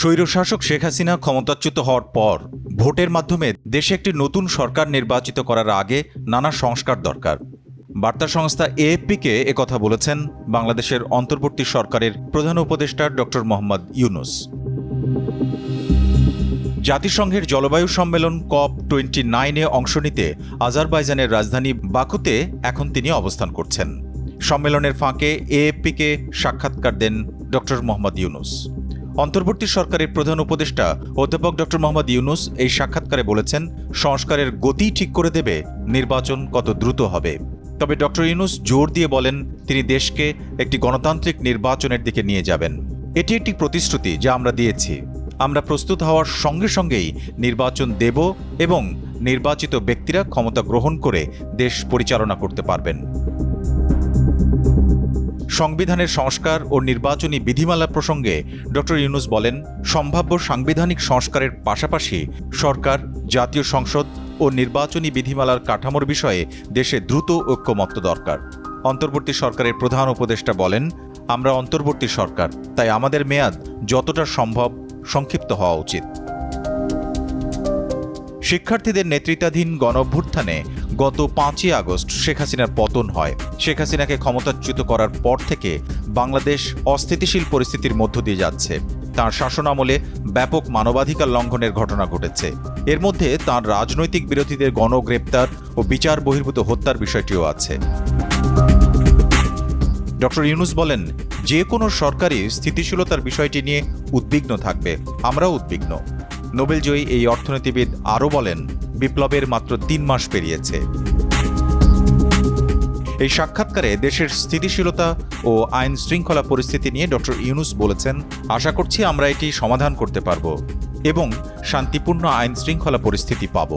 স্বৈরশাসক শেখ হাসিনা ক্ষমতাচ্যুত হওয়ার পর ভোটের মাধ্যমে দেশে একটি নতুন সরকার নির্বাচিত করার আগে নানা সংস্কার দরকার। বার্তা সংস্থা এএফপিকে একথা বলেছেন বাংলাদেশের অন্তর্বর্তী সরকারের প্রধান উপদেষ্টা ডক্টর মোহাম্মদ ইউনুস। জাতিসংঘের জলবায়ু সম্মেলন কপ টোয়েন্টি নাইনে অংশ নিতে আজারবাইজানের রাজধানী বাকুতে এখন তিনি অবস্থান করছেন। সম্মেলনের ফাঁকে এএফপিকে সাক্ষাৎকার দেন ডক্টর মোহাম্মদ ইউনুস। অন্তর্বর্তী সরকারের প্রধান উপদেষ্টা অধ্যাপক ডক্টর মোহাম্মদ ইউনুস এই সাক্ষাৎকারে বলেছেন, সংস্কারের গতি ঠিক করে দেবে, নির্বাচন কত দ্রুত হবে। তবে ডক্টর ইউনুস জোর দিয়ে বলেন, তিনি দেশকে একটি গণতান্ত্রিক নির্বাচনের দিকে নিয়ে যাবেন। এটি একটি প্রতিশ্রুতি যা আমরা দিয়েছি। আমরা প্রস্তুত হওয়ার সঙ্গে সঙ্গেই নির্বাচন দেব এবং নির্বাচিত ব্যক্তিরা ক্ষমতা গ্রহণ করে দেশ পরিচালনা করতে পারবেন। সংবিধানের সংস্কার ও নির্বাচনী বিধিমালা প্রসঙ্গে ডক্টর ইউনুস বলেন, সম্ভাব্য সাংবিধানিক সংস্কারের পাশাপাশি সরকার, জাতীয় সংসদ ও নির্বাচনী বিধিমালার কাঠামোর বিষয়ে দেশে দ্রুত ঐক্যমত্য দরকার। অন্তর্বর্তী সরকারের প্রধান উপদেষ্টা বলেন, আমরা অন্তর্বর্তী সরকার, তাই আমাদের মেয়াদ যতটা সম্ভব সংক্ষিপ্ত হওয়া উচিত। শিক্ষার্থীদের নেতৃত্বাধীন গণঅভ্যুত্থানে গত পাঁচই আগস্ট শেখ হাসিনার পতন হয়। শেখ হাসিনাকে ক্ষমতাচ্যুত করার পর থেকে বাংলাদেশ অস্থিতিশীল পরিস্থিতির মধ্য দিয়ে যাচ্ছে। তার শাসনামলে ব্যাপক মানবাধিকার লঙ্ঘনের ঘটনা ঘটেছে। এর মধ্যে তাঁর রাজনৈতিক বিরোধীদের গণগ্রেপ্তার ও বিচার বহির্ভূত হত্যার বিষয়টিও আছে। ডক্টর ইউনুস বলেন, যে কোনো সরকারই স্থিতিশীলতার বিষয়টি নিয়ে উদ্বিগ্ন থাকবে। আমরাও উদ্বিগ্ন। নোবেলজয়ী এই অর্থনীতিবিদ আরও বলেন, বিপ্লবের মাত্র তিন মাস পেরিয়েছে। এই সাক্ষাৎকারে দেশের স্থিতিশীলতা ও আইন শৃঙ্খলা পরিস্থিতি নিয়ে ডক্টর ইউনুস বলেছেন, আশা করছি আমরা এটি সমাধান করতে পারব এবং শান্তিপূর্ণ আইন শৃঙ্খলা পরিস্থিতি পাব।